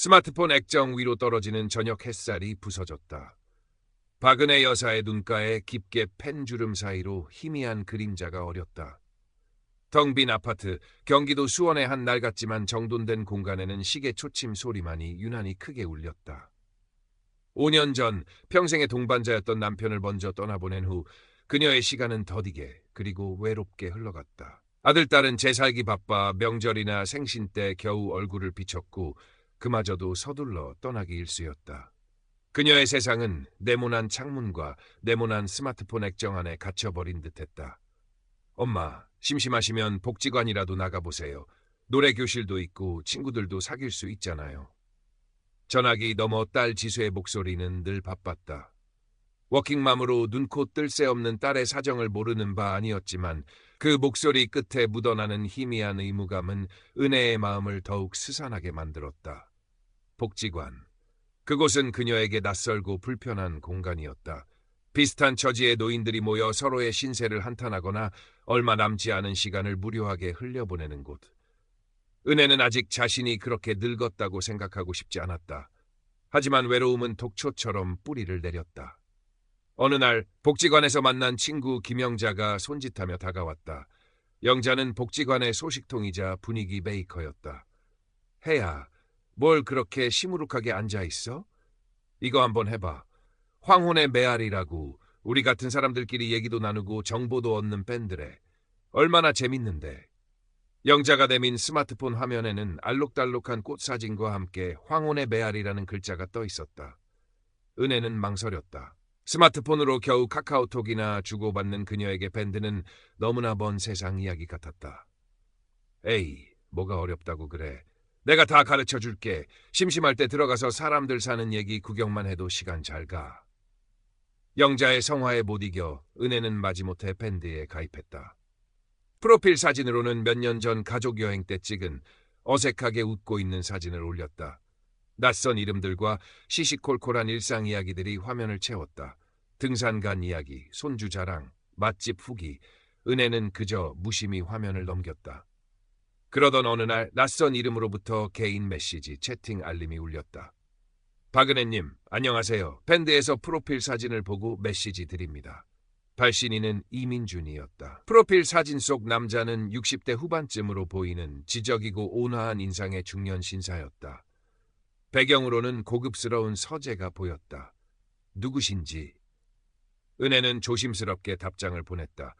스마트폰 액정 위로 떨어지는 저녁 햇살이 부서졌다. 박은혜 여사의 눈가에 깊게 펜 주름 사이로 희미한 그림자가 어렸다. 텅빈 아파트, 경기도 수원의 한 낡았지만 정돈된 공간에는 시계 초침 소리만이 유난히 크게 울렸다. 5년 전 평생의 동반자였던 남편을 먼저 떠나보낸 후 그녀의 시간은 더디게 그리고 외롭게 흘러갔다. 아들, 딸은 재살기 바빠 명절이나 생신 때 겨우 얼굴을 비쳤고 그마저도 서둘러 떠나기 일쑤였다. 그녀의 세상은 네모난 창문과 네모난 스마트폰 액정 안에 갇혀버린 듯했다. 엄마, 심심하시면 복지관이라도 나가보세요. 노래 교실도 있고 친구들도 사귈 수 있잖아요. 전화기 넘어 딸 지수의 목소리는 늘 바빴다. 워킹맘으로 눈코 뜰 새 없는 딸의 사정을 모르는 바 아니었지만 그 목소리 끝에 묻어나는 희미한 의무감은 은혜의 마음을 더욱 스산하게 만들었다. 복지관. 그곳은 그녀에게 낯설고 불편한 공간이었다. 비슷한 처지의 노인들이 모여 서로의 신세를 한탄하거나 얼마 남지 않은 시간을 무료하게 흘려보내는 곳. 은혜는 아직 자신이 그렇게 늙었다고 생각하고 싶지 않았다. 하지만 외로움은 독초처럼 뿌리를 내렸다. 어느 날 복지관에서 만난 친구 김영자가 손짓하며 다가왔다. 영자는 복지관의 소식통이자 분위기 메이커였다. 해야, 뭘 그렇게 시무룩하게 앉아 있어? 이거 한번 해봐. 황혼의 메아리라고 우리 같은 사람들끼리 얘기도 나누고 정보도 얻는 밴드래. 얼마나 재밌는데. 영자가 내민 스마트폰 화면에는 알록달록한 꽃 사진과 함께 황혼의 메아리라는 글자가 떠 있었다. 은혜는 망설였다. 스마트폰으로 겨우 카카오톡이나 주고받는 그녀에게 밴드는 너무나 먼 세상 이야기 같았다. 에이, 뭐가 어렵다고 그래. 내가 다 가르쳐 줄게. 심심할 때 들어가서 사람들 사는 얘기 구경만 해도 시간 잘 가. 영자의 성화에 못 이겨 은혜는 마지못해 밴드에 가입했다. 프로필 사진으로는 몇 년 전 가족 여행 때 찍은 어색하게 웃고 있는 사진을 올렸다. 낯선 이름들과 시시콜콜한 일상 이야기들이 화면을 채웠다. 등산 간 이야기, 손주 자랑, 맛집 후기, 은혜는 그저 무심히 화면을 넘겼다. 그러던 어느 날 낯선 이름으로부터 개인 메시지 채팅 알림이 울렸다. 박은혜님, 안녕하세요. 밴드에서 프로필 사진을 보고 메시지 드립니다. 발신인은 이민준이었다. 프로필 사진 속 남자는 60대 후반쯤으로 보이는 지적이고 온화한 인상의 중년 신사였다. 배경으로는 고급스러운 서재가 보였다. 누구신지. 은혜는 조심스럽게 답장을 보냈다.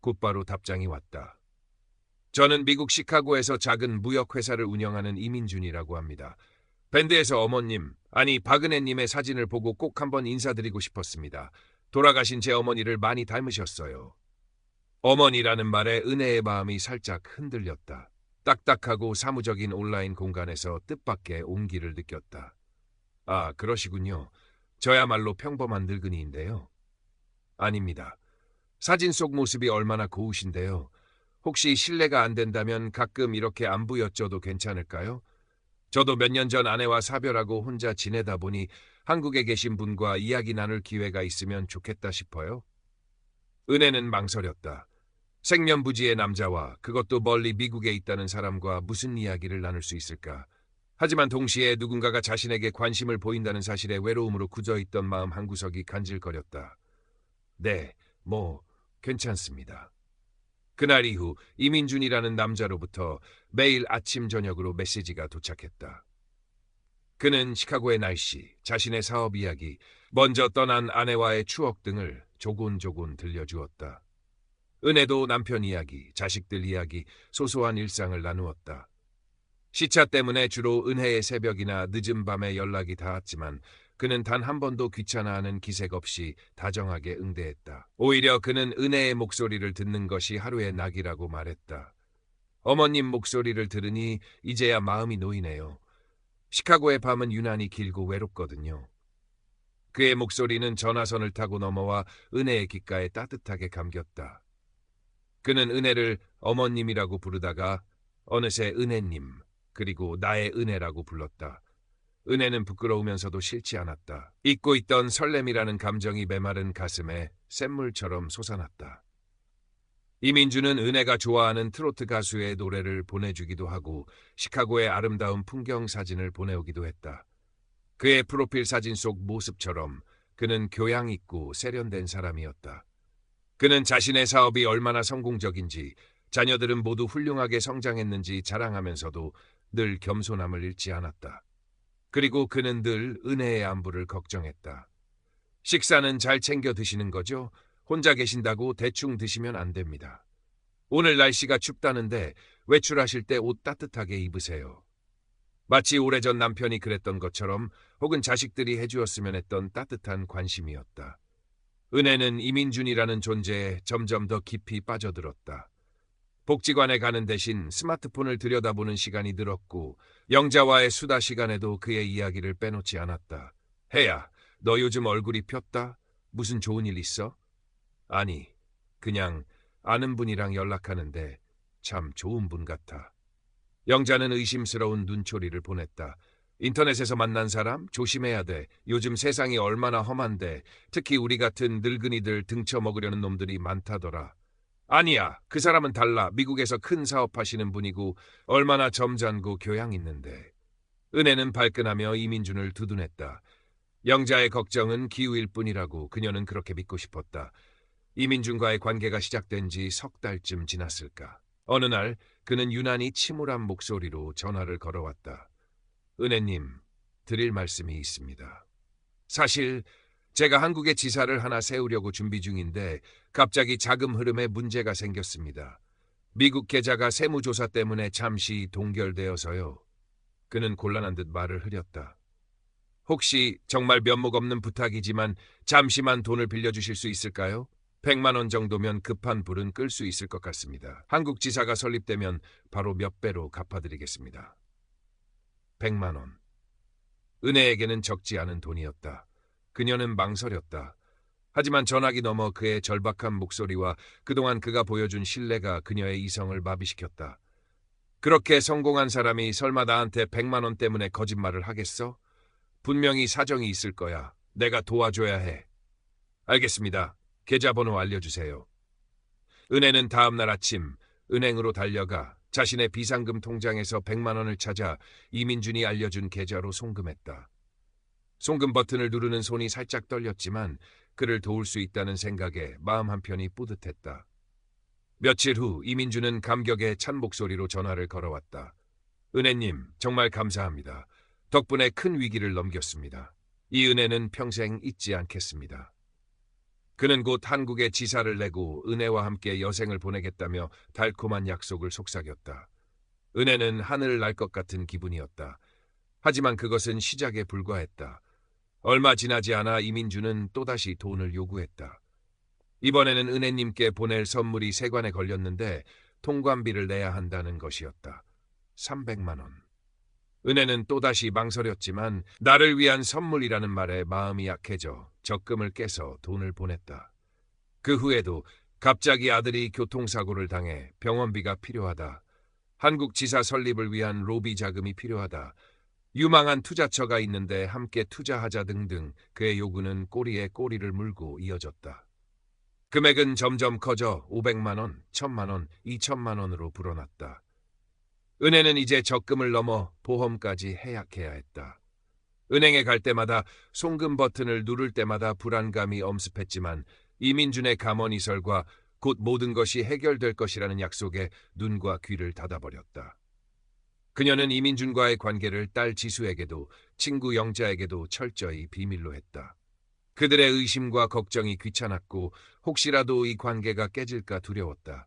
곧바로 답장이 왔다. 저는 미국 시카고에서 작은 무역회사를 운영하는 이민준이라고 합니다. 밴드에서 어머님, 아니 박은혜님의 사진을 보고 꼭 한번 인사드리고 싶었습니다. 돌아가신 제 어머니를 많이 닮으셨어요. 어머니라는 말에 은혜의 마음이 살짝 흔들렸다. 딱딱하고 사무적인 온라인 공간에서 뜻밖의 온기를 느꼈다. 아, 그러시군요. 저야말로 평범한 늙은이인데요. 아닙니다. 사진 속 모습이 얼마나 고우신데요. 혹시 실례가 안 된다면 가끔 이렇게 안부 여쭤도 괜찮을까요? 저도 몇 년 전 아내와 사별하고 혼자 지내다 보니 한국에 계신 분과 이야기 나눌 기회가 있으면 좋겠다 싶어요. 은혜는 망설였다. 생면부지의 남자와 그것도 멀리 미국에 있다는 사람과 무슨 이야기를 나눌 수 있을까? 하지만 동시에 누군가가 자신에게 관심을 보인다는 사실에 외로움으로 굳어있던 마음 한구석이 간질거렸다. 네, 뭐, 괜찮습니다. 그날 이후 이민준이라는 남자로부터 매일 아침 저녁으로 메시지가 도착했다. 그는 시카고의 날씨, 자신의 사업 이야기, 먼저 떠난 아내와의 추억 등을 조곤조곤 들려주었다. 은혜도 남편 이야기, 자식들 이야기, 소소한 일상을 나누었다. 시차 때문에 주로 은혜의 새벽이나 늦은 밤에 연락이 닿았지만 그는 단 한 번도 귀찮아하는 기색 없이 다정하게 응대했다. 오히려 그는 은혜의 목소리를 듣는 것이 하루의 낙이라고 말했다. 어머님 목소리를 들으니 이제야 마음이 놓이네요. 시카고의 밤은 유난히 길고 외롭거든요. 그의 목소리는 전화선을 타고 넘어와 은혜의 귓가에 따뜻하게 감겼다. 그는 은혜를 어머님이라고 부르다가 어느새 은혜님, 그리고 나의 은혜라고 불렀다. 은혜는 부끄러우면서도 싫지 않았다. 잊고 있던 설렘이라는 감정이 메마른 가슴에 샘물처럼 솟아났다. 이민주는 은혜가 좋아하는 트로트 가수의 노래를 보내주기도 하고 시카고의 아름다운 풍경 사진을 보내오기도 했다. 그의 프로필 사진 속 모습처럼 그는 교양 있고 세련된 사람이었다. 그는 자신의 사업이 얼마나 성공적인지 자녀들은 모두 훌륭하게 성장했는지 자랑하면서도 늘 겸손함을 잃지 않았다. 그리고 그는 늘 은혜의 안부를 걱정했다. 식사는 잘 챙겨 드시는 거죠? 혼자 계신다고 대충 드시면 안 됩니다. 오늘 날씨가 춥다는데 외출하실 때 옷 따뜻하게 입으세요. 마치 오래전 남편이 그랬던 것처럼 혹은 자식들이 해주었으면 했던 따뜻한 관심이었다. 은혜는 이민준이라는 존재에 점점 더 깊이 빠져들었다. 복지관에 가는 대신 스마트폰을 들여다보는 시간이 늘었고 영자와의 수다 시간에도 그의 이야기를 빼놓지 않았다. 혜야, 너 요즘 얼굴이 폈다? 무슨 좋은 일 있어? 아니, 그냥 아는 분이랑 연락하는데 참 좋은 분 같아. 영자는 의심스러운 눈초리를 보냈다. 인터넷에서 만난 사람 조심해야 돼. 요즘 세상이 얼마나 험한데 특히 우리 같은 늙은이들 등쳐 먹으려는 놈들이 많다더라. 아니야. 그 사람은 달라. 미국에서 큰 사업하시는 분이고 얼마나 점잖고 교양 있는데. 은혜는 발끈하며 이민준을 두둔했다. 영자의 걱정은 기우일 뿐이라고 그녀는 그렇게 믿고 싶었다. 이민준과의 관계가 시작된 지 석 달쯤 지났을까. 어느 날 그는 유난히 침울한 목소리로 전화를 걸어왔다. 은혜님, 드릴 말씀이 있습니다. 사실 제가 한국에 지사를 하나 세우려고 준비 중인데 갑자기 자금 흐름에 문제가 생겼습니다. 미국 계좌가 세무조사 때문에 잠시 동결되어서요. 그는 곤란한 듯 말을 흐렸다. 혹시 정말 면목 없는 부탁이지만 잠시만 돈을 빌려주실 수 있을까요? 100만 원 정도면 급한 불은 끌 수 있을 것 같습니다. 한국 지사가 설립되면 바로 몇 배로 갚아드리겠습니다. 100만 원. 은혜에게는 적지 않은 돈이었다. 그녀는 망설였다. 하지만 전화기 넘어 그의 절박한 목소리와 그동안 그가 보여준 신뢰가 그녀의 이성을 마비시켰다. 그렇게 성공한 사람이 설마 나한테 100만 원 때문에 거짓말을 하겠어? 분명히 사정이 있을 거야. 내가 도와줘야 해. 알겠습니다. 계좌번호 알려주세요. 은혜는 다음 날 아침 은행으로 달려가 자신의 비상금 통장에서 100만 원을 찾아 이민준이 알려준 계좌로 송금했다. 송금 버튼을 누르는 손이 살짝 떨렸지만 그를 도울 수 있다는 생각에 마음 한편이 뿌듯했다. 며칠 후 이민준은 감격에 찬 목소리로 전화를 걸어왔다. 은혜님, 정말 감사합니다. 덕분에 큰 위기를 넘겼습니다. 이 은혜는 평생 잊지 않겠습니다. 그는 곧 한국에 지사를 내고 은혜와 함께 여생을 보내겠다며 달콤한 약속을 속삭였다. 은혜는 하늘을 날 것 같은 기분이었다. 하지만 그것은 시작에 불과했다. 얼마 지나지 않아 이민주는 또다시 돈을 요구했다. 이번에는 은혜님께 보낼 선물이 세관에 걸렸는데 통관비를 내야 한다는 것이었다. 300만 원. 은혜는 또다시 망설였지만 나를 위한 선물이라는 말에 마음이 약해져 적금을 깨서 돈을 보냈다. 그 후에도 갑자기 아들이 교통사고를 당해 병원비가 필요하다. 한국 지사 설립을 위한 로비 자금이 필요하다. 유망한 투자처가 있는데 함께 투자하자 등등 그의 요구는 꼬리에 꼬리를 물고 이어졌다. 금액은 점점 커져 500만 원, 1000만 원, 2천만 원으로 불어났다. 은혜는 이제 적금을 넘어 보험까지 해약해야 했다. 은행에 갈 때마다 송금 버튼을 누를 때마다 불안감이 엄습했지만 이민준의 감언이설과 곧 모든 것이 해결될 것이라는 약속에 눈과 귀를 닫아버렸다. 그녀는 이민준과의 관계를 딸 지수에게도 친구 영자에게도 철저히 비밀로 했다. 그들의 의심과 걱정이 귀찮았고 혹시라도 이 관계가 깨질까 두려웠다.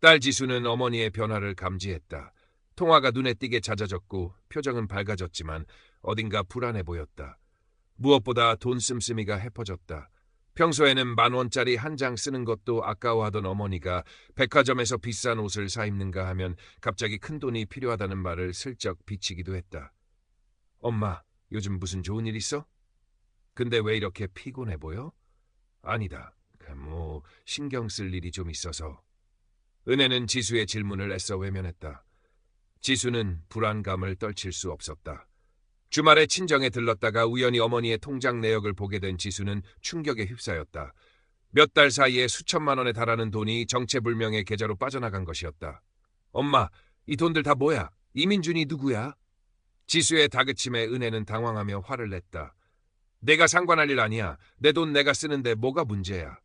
딸 지수는 어머니의 변화를 감지했다. 통화가 눈에 띄게 잦아졌고 표정은 밝아졌지만 어딘가 불안해 보였다. 무엇보다 돈 씀씀이가 해퍼졌다. 평소에는 만 원짜리 한 장 쓰는 것도 아까워하던 어머니가 백화점에서 비싼 옷을 사 입는가 하면 갑자기 큰 돈이 필요하다는 말을 슬쩍 비치기도 했다. 엄마, 요즘 무슨 좋은 일 있어? 근데 왜 이렇게 피곤해 보여? 아니다. 뭐 신경 쓸 일이 좀 있어서. 은혜는 지수의 질문을 애써 외면했다. 지수는 불안감을 떨칠 수 없었다. 주말에 친정에 들렀다가 우연히 어머니의 통장 내역을 보게 된 지수는 충격에 휩싸였다. 몇 달 사이에 수천만 원에 달하는 돈이 정체불명의 계좌로 빠져나간 것이었다. 엄마, 이 돈들 다 뭐야? 이민준이 누구야? 지수의 다그침에 은혜는 당황하며 화를 냈다. 내가 상관할 일 아니야. 내 돈 내가 쓰는데 뭐가 문제야?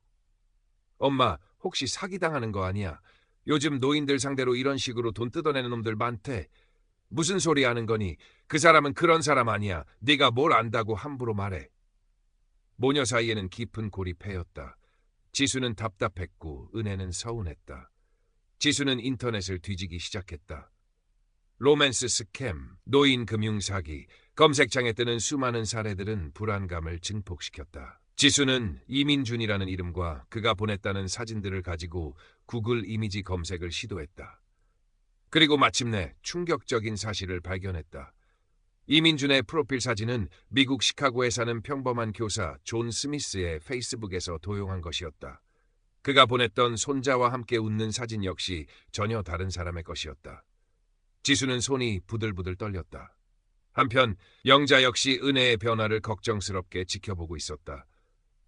엄마, 혹시 사기당하는 거 아니야? 요즘 노인들 상대로 이런 식으로 돈 뜯어내는 놈들 많대. 무슨 소리 하는 거니? 그 사람은 그런 사람 아니야. 네가 뭘 안다고 함부로 말해. 모녀 사이에는 깊은 고립해였다. 지수는 답답했고 은혜는 서운했다. 지수는 인터넷을 뒤지기 시작했다. 로맨스 스캠, 노인 금융 사기, 검색창에 뜨는 수많은 사례들은 불안감을 증폭시켰다. 지수는 이민준이라는 이름과 그가 보냈다는 사진들을 가지고 구글 이미지 검색을 시도했다. 그리고 마침내 충격적인 사실을 발견했다. 이민준의 프로필 사진은 미국 시카고에 사는 평범한 교사 존 스미스의 페이스북에서 도용한 것이었다. 그가 보냈던 손자와 함께 웃는 사진 역시 전혀 다른 사람의 것이었다. 지수는 손이 부들부들 떨렸다. 한편 영자 역시 은혜의 변화를 걱정스럽게 지켜보고 있었다.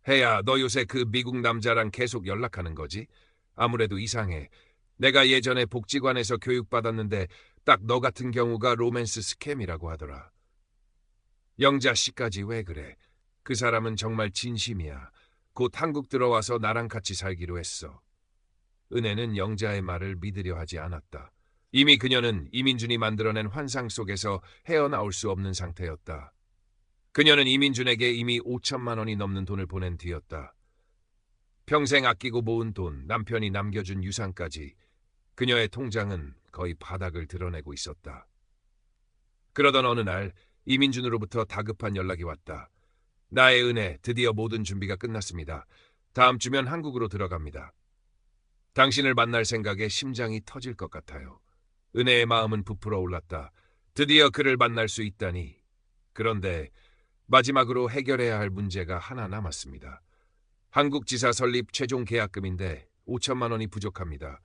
혜야, 너 요새 그 미국 남자랑 계속 연락하는 거지? 아무래도 이상해. 내가 예전에 복지관에서 교육받았는데 딱 너 같은 경우가 로맨스 스캠이라고 하더라. 영자 씨까지 왜 그래? 그 사람은 정말 진심이야. 곧 한국 들어와서 나랑 같이 살기로 했어. 은혜는 영자의 말을 믿으려 하지 않았다. 이미 그녀는 이민준이 만들어낸 환상 속에서 헤어나올 수 없는 상태였다. 그녀는 이민준에게 이미 5천만 원이 넘는 돈을 보낸 뒤였다. 평생 아끼고 모은 돈, 남편이 남겨준 유산까지 그녀의 통장은 거의 바닥을 드러내고 있었다. 그러던 어느 날 이민준으로부터 다급한 연락이 왔다. 나의 은혜, 드디어 모든 준비가 끝났습니다. 다음 주면 한국으로 들어갑니다. 당신을 만날 생각에 심장이 터질 것 같아요. 은혜의 마음은 부풀어 올랐다. 드디어 그를 만날 수 있다니. 그런데 마지막으로 해결해야 할 문제가 하나 남았습니다. 한국 지사 설립 최종 계약금인데 5천만 원이 부족합니다.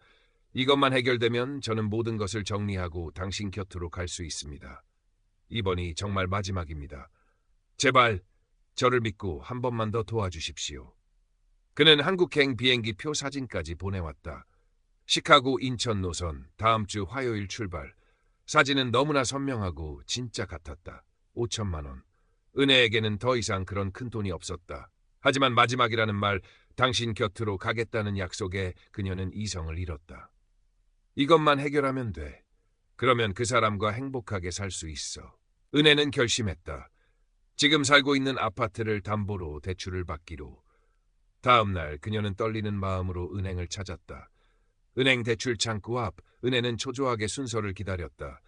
이것만 해결되면 저는 모든 것을 정리하고 당신 곁으로 갈 수 있습니다. 이번이 정말 마지막입니다. 제발 저를 믿고 한 번만 더 도와주십시오. 그는 한국행 비행기 표 사진까지 보내왔다. 시카고 인천 노선 다음 주 화요일 출발. 사진은 너무나 선명하고 진짜 같았다. 5천만 원. 은혜에게는 더 이상 그런 큰 돈이 없었다. 하지만 마지막이라는 말, 당신 곁으로 가겠다는 약속에 그녀는 이성을 잃었다. 이것만 해결하면 돼. 그러면 그 사람과 행복하게 살 수 있어. 은혜는 결심했다. 지금 살고 있는 아파트를 담보로 대출을 받기로. 다음 날 그녀는 떨리는 마음으로 은행을 찾았다. 은행 대출 창구 앞 은혜는 초조하게 순서를 기다렸다.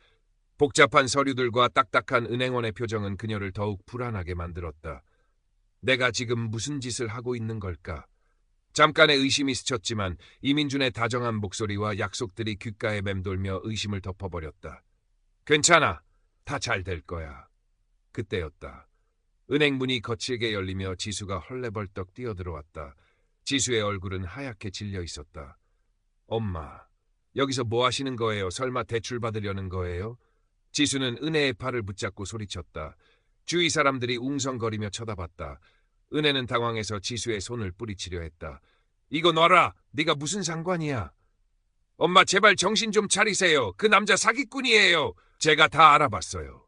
복잡한 서류들과 딱딱한 은행원의 표정은 그녀를 더욱 불안하게 만들었다. 내가 지금 무슨 짓을 하고 있는 걸까? 잠깐의 의심이 스쳤지만 이민준의 다정한 목소리와 약속들이 귓가에 맴돌며 의심을 덮어버렸다. 괜찮아. 다 잘 될 거야. 그때였다. 은행 문이 거칠게 열리며 지수가 헐레벌떡 뛰어들어왔다. 지수의 얼굴은 하얗게 질려 있었다. 엄마, 여기서 뭐 하시는 거예요? 설마 대출 받으려는 거예요? 지수는 은혜의 팔을 붙잡고 소리쳤다. 주위 사람들이 웅성거리며 쳐다봤다. 은혜는 당황해서 지수의 손을 뿌리치려 했다. 이거 놔라. 네가 무슨 상관이야? 엄마 제발 정신 좀 차리세요. 그 남자 사기꾼이에요. 제가 다 알아봤어요.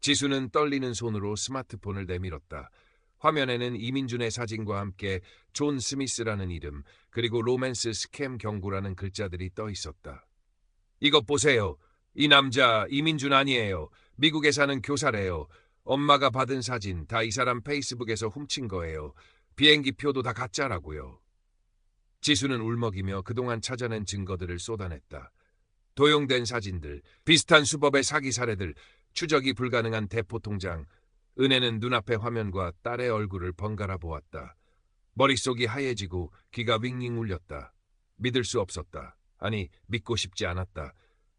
지수는 떨리는 손으로 스마트폰을 내밀었다. 화면에는 이민준의 사진과 함께 존 스미스라는 이름, 그리고 로맨스 스캠 경고라는 글자들이 떠 있었다. 이것 보세요. 이 남자 이민준 아니에요. 미국에 사는 교사래요. 엄마가 받은 사진 다 이 사람 페이스북에서 훔친 거예요. 비행기 표도 다 가짜라고요. 지수는 울먹이며 그동안 찾아낸 증거들을 쏟아냈다. 도용된 사진들, 비슷한 수법의 사기 사례들, 추적이 불가능한 대포 통장, 은혜는 눈앞의 화면과 딸의 얼굴을 번갈아 보았다. 머릿속이 하얘지고 귀가 윙윙 울렸다. 믿을 수 없었다. 아니, 믿고 싶지 않았다.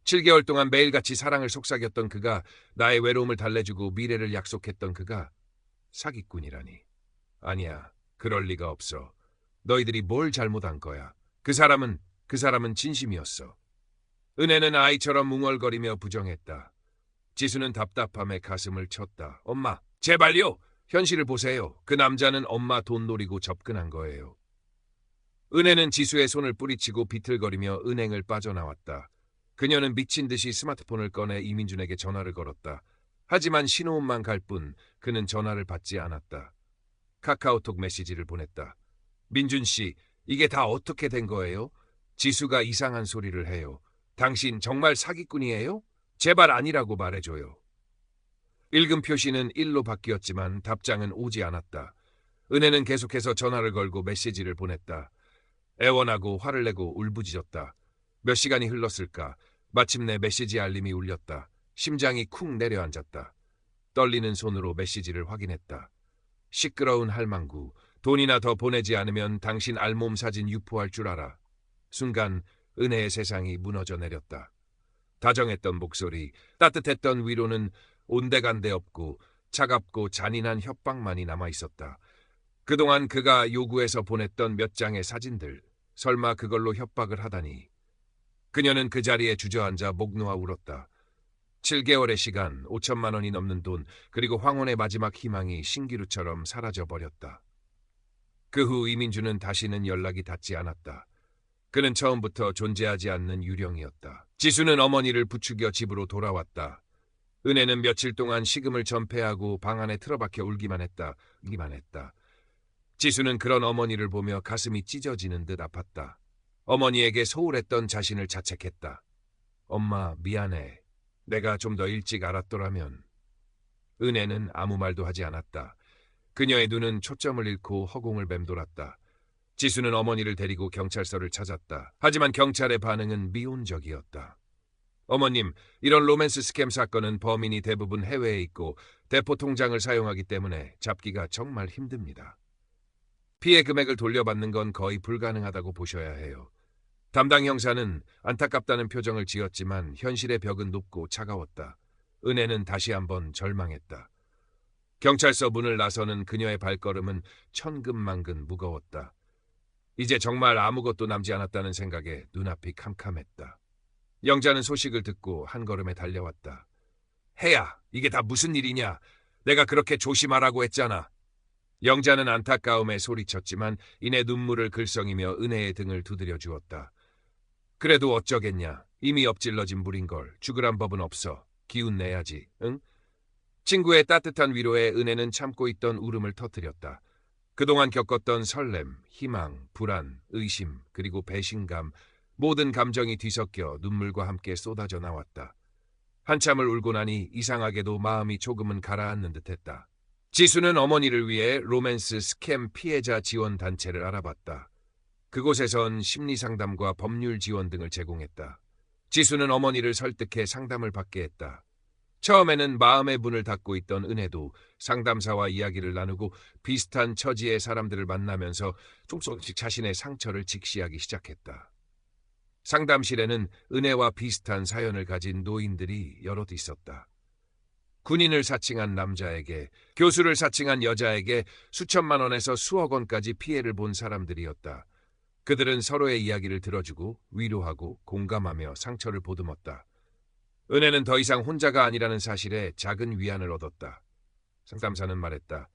7개월 동안 매일같이 사랑을 속삭였던 그가 나의 외로움을 달래주고 미래를 약속했던 그가 사기꾼이라니. 아니야, 그럴 리가 없어. 너희들이 뭘 잘못한 거야. 그 사람은, 그 사람은 진심이었어. 은혜는 아이처럼 웅얼거리며 부정했다. 지수는 답답함에 가슴을 쳤다. 엄마, 제발요! 현실을 보세요. 그 남자는 엄마 돈 노리고 접근한 거예요. 은혜는 지수의 손을 뿌리치고 비틀거리며 은행을 빠져나왔다. 그녀는 미친 듯이 스마트폰을 꺼내 이민준에게 전화를 걸었다. 하지만 신호음만 갈 뿐 그는 전화를 받지 않았다. 카카오톡 메시지를 보냈다. 민준 씨, 이게 다 어떻게 된 거예요? 지수가 이상한 소리를 해요. 당신 정말 사기꾼이에요? 제발 아니라고 말해줘요. 읽은 표시는 1로 바뀌었지만 답장은 오지 않았다. 은혜는 계속해서 전화를 걸고 메시지를 보냈다. 애원하고 화를 내고 울부짖었다. 몇 시간이 흘렀을까? 마침내 메시지 알림이 울렸다. 심장이 쿵 내려앉았다. 떨리는 손으로 메시지를 확인했다. 시끄러운 할망구, 돈이나 더 보내지 않으면 당신 알몸 사진 유포할 줄 알아. 순간 은혜의 세상이 무너져 내렸다. 다정했던 목소리, 따뜻했던 위로는 온데간데 없고 차갑고 잔인한 협박만이 남아 있었다. 그동안 그가 요구해서 보냈던 몇 장의 사진들, 설마 그걸로 협박을 하다니. 그녀는 그 자리에 주저앉아 목 놓아 울었다. 7개월의 시간, 5천만 원이 넘는 돈, 그리고 황혼의 마지막 희망이 신기루처럼 사라져 버렸다. 그 후 이민주는 다시는 연락이 닿지 않았다. 그는 처음부터 존재하지 않는 유령이었다. 지수는 어머니를 부추겨 집으로 돌아왔다. 은혜는 며칠 동안 식음을 전폐하고 방 안에 틀어박혀 울기만 했다. 울기만 했다. 지수는 그런 어머니를 보며 가슴이 찢어지는 듯 아팠다. 어머니에게 소홀했던 자신을 자책했다. 엄마, 미안해. 내가 좀 더 일찍 알았더라면. 은혜는 아무 말도 하지 않았다. 그녀의 눈은 초점을 잃고 허공을 맴돌았다. 지수는 어머니를 데리고 경찰서를 찾았다. 하지만 경찰의 반응은 미온적이었다. 어머님, 이런 로맨스 스캠 사건은 범인이 대부분 해외에 있고 대포 통장을 사용하기 때문에 잡기가 정말 힘듭니다. 피해 금액을 돌려받는 건 거의 불가능하다고 보셔야 해요. 담당 형사는 안타깝다는 표정을 지었지만 현실의 벽은 높고 차가웠다. 은혜는 다시 한번 절망했다. 경찰서 문을 나서는 그녀의 발걸음은 천근만근 무거웠다. 이제 정말 아무것도 남지 않았다는 생각에 눈앞이 캄캄했다. 영자는 소식을 듣고 한 걸음에 달려왔다. 해야, 이게 다 무슨 일이냐? 내가 그렇게 조심하라고 했잖아. 영자는 안타까움에 소리쳤지만 이내 눈물을 글썽이며 은혜의 등을 두드려 주었다. 그래도 어쩌겠냐. 이미 엎질러진 물인걸. 죽으란 법은 없어. 기운 내야지. 응? 친구의 따뜻한 위로에 은혜는 참고 있던 울음을 터뜨렸다. 그동안 겪었던 설렘, 희망, 불안, 의심, 그리고 배신감, 모든 감정이 뒤섞여 눈물과 함께 쏟아져 나왔다. 한참을 울고 나니 이상하게도 마음이 조금은 가라앉는 듯했다. 지수는 어머니를 위해 로맨스 스캠 피해자 지원 단체를 알아봤다. 그곳에선 심리상담과 법률 지원 등을 제공했다. 지수는 어머니를 설득해 상담을 받게 했다. 처음에는 마음의 문을 닫고 있던 은혜도 상담사와 이야기를 나누고 비슷한 처지의 사람들을 만나면서 조금씩 자신의 상처를 직시하기 시작했다. 상담실에는 은혜와 비슷한 사연을 가진 노인들이 여럿 있었다. 군인을 사칭한 남자에게, 교수를 사칭한 여자에게 수천만 원에서 수억 원까지 피해를 본 사람들이었다. 그들은 서로의 이야기를 들어주고 위로하고 공감하며 상처를 보듬었다. 은혜는 더 이상 혼자가 아니라는 사실에 작은 위안을 얻었다. 상담사는 말했다.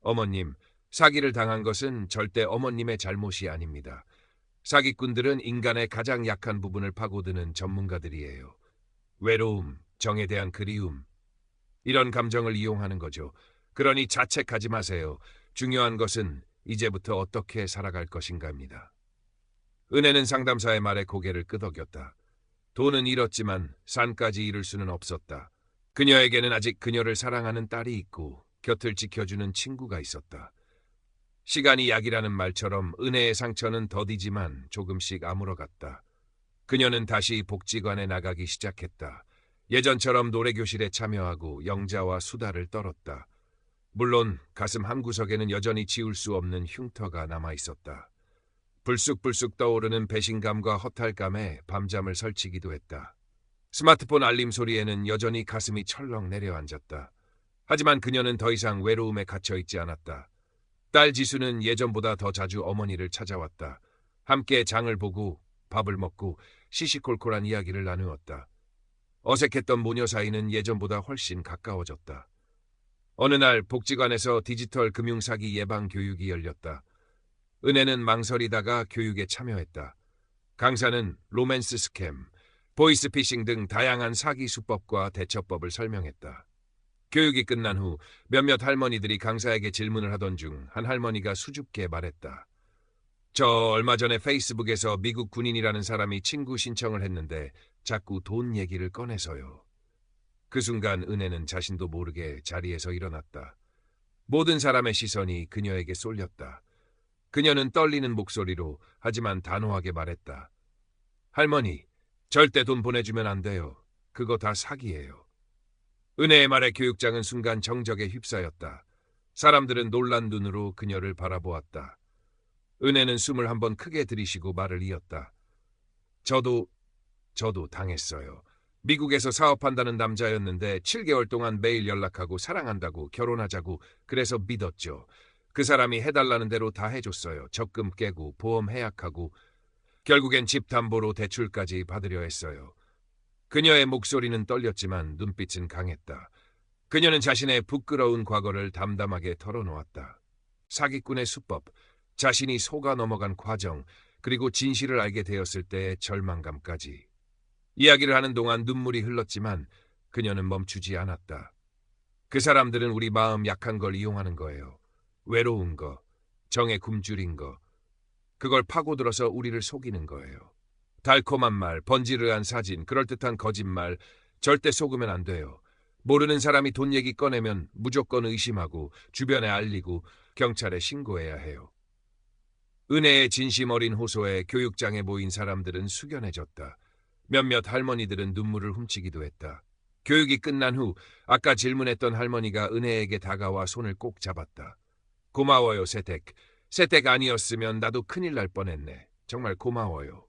어머님, 사기를 당한 것은 절대 어머님의 잘못이 아닙니다. 사기꾼들은 인간의 가장 약한 부분을 파고드는 전문가들이에요. 외로움, 정에 대한 그리움. 이런 감정을 이용하는 거죠. 그러니 자책하지 마세요. 중요한 것은 이제부터 어떻게 살아갈 것인가입니다. 은혜는 상담사의 말에 고개를 끄덕였다. 돈은 잃었지만 산까지 잃을 수는 없었다. 그녀에게는 아직 그녀를 사랑하는 딸이 있고 곁을 지켜주는 친구가 있었다. 시간이 약이라는 말처럼 은혜의 상처는 더디지만 조금씩 아물어갔다. 그녀는 다시 복지관에 나가기 시작했다. 예전처럼 노래교실에 참여하고 영자와 수다를 떨었다. 물론 가슴 한구석에는 여전히 지울 수 없는 흉터가 남아 있었다. 불쑥불쑥 떠오르는 배신감과 허탈감에 밤잠을 설치기도 했다. 스마트폰 알림 소리에는 여전히 가슴이 철렁 내려앉았다. 하지만 그녀는 더 이상 외로움에 갇혀 있지 않았다. 딸 지수는 예전보다 더 자주 어머니를 찾아왔다. 함께 장을 보고 밥을 먹고 시시콜콜한 이야기를 나누었다. 어색했던 모녀 사이는 예전보다 훨씬 가까워졌다. 어느 날 복지관에서 디지털 금융사기 예방 교육이 열렸다. 은혜는 망설이다가 교육에 참여했다. 강사는 로맨스 스캠, 보이스피싱 등 다양한 사기 수법과 대처법을 설명했다. 교육이 끝난 후 몇몇 할머니들이 강사에게 질문을 하던 중 한 할머니가 수줍게 말했다. 저 얼마 전에 페이스북에서 미국 군인이라는 사람이 친구 신청을 했는데 자꾸 돈 얘기를 꺼내서요. 그 순간 은혜는 자신도 모르게 자리에서 일어났다. 모든 사람의 시선이 그녀에게 쏠렸다. 그녀는 떨리는 목소리로 하지만 단호하게 말했다. 할머니, 절대 돈 보내주면 안 돼요. 그거 다 사기예요. 은혜의 말에 교육장은 순간 정적에 휩싸였다. 사람들은 놀란 눈으로 그녀를 바라보았다. 은혜는 숨을 한번 크게 들이쉬고 말을 이었다. 저도, 저도 당했어요. 미국에서 사업한다는 남자였는데 7개월 동안 매일 연락하고 사랑한다고 결혼하자고 그래서 믿었죠. 그 사람이 해달라는 대로 다 해줬어요. 적금 깨고 보험 해약하고 결국엔 집 담보로 대출까지 받으려 했어요. 그녀의 목소리는 떨렸지만 눈빛은 강했다. 그녀는 자신의 부끄러운 과거를 담담하게 털어놓았다. 사기꾼의 수법, 자신이 속아 넘어간 과정, 그리고 진실을 알게 되었을 때의 절망감까지. 이야기를 하는 동안 눈물이 흘렀지만 그녀는 멈추지 않았다. 그 사람들은 우리 마음 약한 걸 이용하는 거예요. 외로운 거, 정에 굶주린 거. 그걸 파고들어서 우리를 속이는 거예요. 달콤한 말, 번지르한 사진, 그럴듯한 거짓말, 절대 속으면 안 돼요. 모르는 사람이 돈 얘기 꺼내면 무조건 의심하고 주변에 알리고 경찰에 신고해야 해요. 은혜의 진심 어린 호소에 교육장에 모인 사람들은 숙연해졌다. 몇몇 할머니들은 눈물을 훔치기도 했다. 교육이 끝난 후 아까 질문했던 할머니가 은혜에게 다가와 손을 꼭 잡았다. 고마워요, 세택. 세택 아니었으면 나도 큰일 날 뻔했네. 정말 고마워요.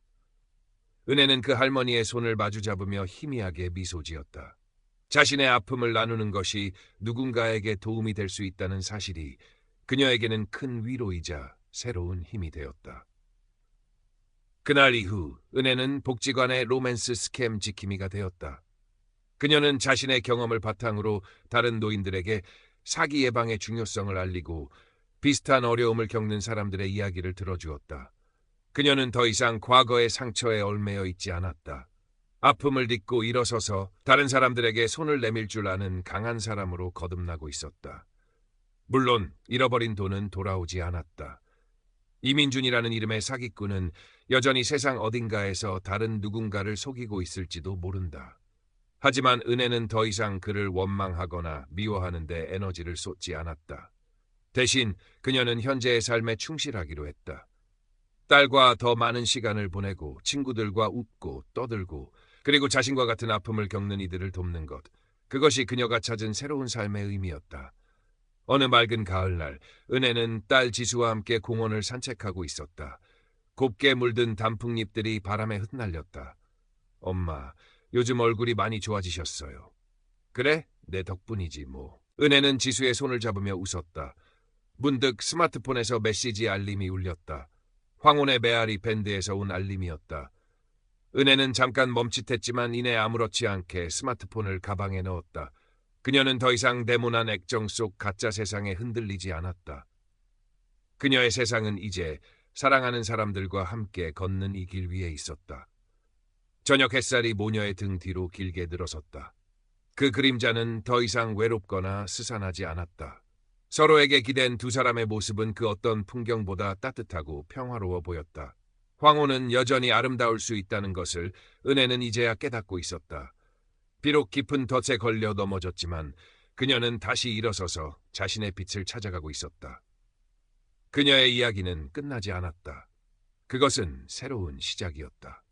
은혜는 그 할머니의 손을 마주 잡으며 희미하게 미소 지었다. 자신의 아픔을 나누는 것이 누군가에게 도움이 될 수 있다는 사실이 그녀에게는 큰 위로이자 새로운 힘이 되었다. 그날 이후 은혜는 복지관의 로맨스 스캠 지킴이가 되었다. 그녀는 자신의 경험을 바탕으로 다른 노인들에게 사기 예방의 중요성을 알리고 비슷한 어려움을 겪는 사람들의 이야기를 들어주었다. 그녀는 더 이상 과거의 상처에 얽매여 있지 않았다. 아픔을 딛고 일어서서 다른 사람들에게 손을 내밀 줄 아는 강한 사람으로 거듭나고 있었다. 물론 잃어버린 돈은 돌아오지 않았다. 이민준이라는 이름의 사기꾼은 여전히 세상 어딘가에서 다른 누군가를 속이고 있을지도 모른다. 하지만 은혜는 더 이상 그를 원망하거나 미워하는 데 에너지를 쏟지 않았다. 대신 그녀는 현재의 삶에 충실하기로 했다. 딸과 더 많은 시간을 보내고 친구들과 웃고 떠들고 그리고 자신과 같은 아픔을 겪는 이들을 돕는 것. 그것이 그녀가 찾은 새로운 삶의 의미였다. 어느 맑은 가을날 은혜는 딸 지수와 함께 공원을 산책하고 있었다. 곱게 물든 단풍잎들이 바람에 흩날렸다. 엄마, 요즘 얼굴이 많이 좋아지셨어요. 그래? 내 덕분이지 뭐. 은혜는 지수의 손을 잡으며 웃었다. 문득 스마트폰에서 메시지 알림이 울렸다. 황혼의 메아리 밴드에서 온 알림이었다. 은혜는 잠깐 멈칫했지만 이내 아무렇지 않게 스마트폰을 가방에 넣었다. 그녀는 더 이상 네모난 액정 속 가짜 세상에 흔들리지 않았다. 그녀의 세상은 이제 사랑하는 사람들과 함께 걷는 이 길 위에 있었다. 저녁 햇살이 모녀의 등 뒤로 길게 늘어섰다. 그 그림자는 더 이상 외롭거나 스산하지 않았다. 서로에게 기댄 두 사람의 모습은 그 어떤 풍경보다 따뜻하고 평화로워 보였다. 황호는 여전히 아름다울 수 있다는 것을 은혜는 이제야 깨닫고 있었다. 비록 깊은 덫에 걸려 넘어졌지만 그녀는 다시 일어서서 자신의 빛을 찾아가고 있었다. 그녀의 이야기는 끝나지 않았다. 그것은 새로운 시작이었다.